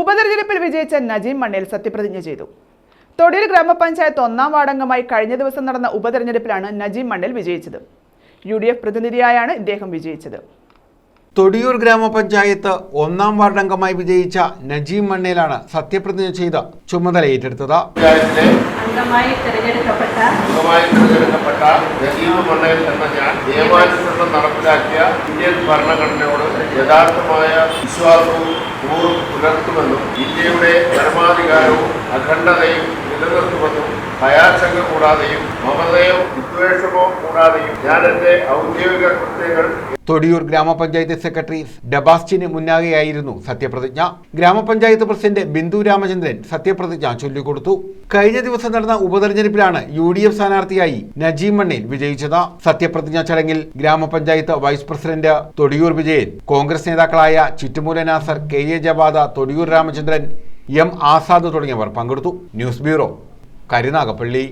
ഉപതെരഞ്ഞെടുപ്പിൽ വിജയിച്ച നജീം മണ്ണേൽ സത്യപ്രതിജ്ഞ ചെയ്തു. തൊടിയിൽ ഗ്രാമപഞ്ചായത്ത് ഒന്നാം വാർഡംഗമായി കഴിഞ്ഞ ദിവസം നടന്ന ഉപതെരഞ്ഞെടുപ്പിലാണ് നജീം മണ്ണേൽ വിജയിച്ചത്. യു പ്രതിനിധിയായാണ് ഇദ്ദേഹം വിജയിച്ചത്. തൊടിയൂർ ഗ്രാമപഞ്ചായത്ത് ഒന്നാം വാർഡ് അംഗമായി വിജയിച്ച നജീം മണ്ണേലാണ് സത്യപ്രതിജ്ഞ ചെയ്ത് ചുമതല ഏറ്റെടുത്തത്. അംഗമായി തിരഞ്ഞെടുക്കപ്പെട്ട അംഗമായി തിരഞ്ഞെടുക്കപ്പെട്ട നജീബ് മണ്ണേൽ എന്ന ഞാൻ നിയമാനുസരണം നടപ്പിലാക്കിയ ഇന്ത്യൻ ഭരണഘടനയോട് യഥാർത്ഥമായ വിശ്വാസവും കൂറും പുലർത്തുമെന്നും ഇന്ത്യയുടെ പരമാധികാരവും അഖണ്ഡതയും നിലനിർത്തുമെന്നും ഭയാശങ്ക കൂടാതെയും മമതയോ വിദ്വേഷമോ കൂടാതെയും ഞാൻ എന്റെ ഔദ്യോഗിക കൃത്യങ്ങൾ തൊടിയൂർ ഗ്രാമപഞ്ചായത്ത് സെക്രട്ടറി ഡബാസ്റ്റിന് മുന്നാകെയായിരുന്നു സത്യപ്രതിജ്ഞ. ഗ്രാമപഞ്ചായത്ത് പ്രസിഡന്റ് ബിന്ദു രാമചന്ദ്രൻ സത്യപ്രതിജ്ഞ ചൊല്ലിക്കൊടുത്തു. കഴിഞ്ഞ ദിവസം നടന്ന ഉപതെരഞ്ഞെടുപ്പിലാണ് യു ഡി എഫ് സ്ഥാനാർത്ഥിയായി നജീം മണ്ണേൽ വിജയിച്ചത്. സത്യപ്രതിജ്ഞാ ചടങ്ങിൽ ഗ്രാമപഞ്ചായത്ത് വൈസ് പ്രസിഡന്റ് തൊടിയൂർ വിജയൻ കോൺഗ്രസ് നേതാക്കളായ Chittumoola Nasar K A Javad Thodiyoor Ramachandran M Azad തുടങ്ങിയവർ പങ്കെടുത്തു. News bureau Karunagappally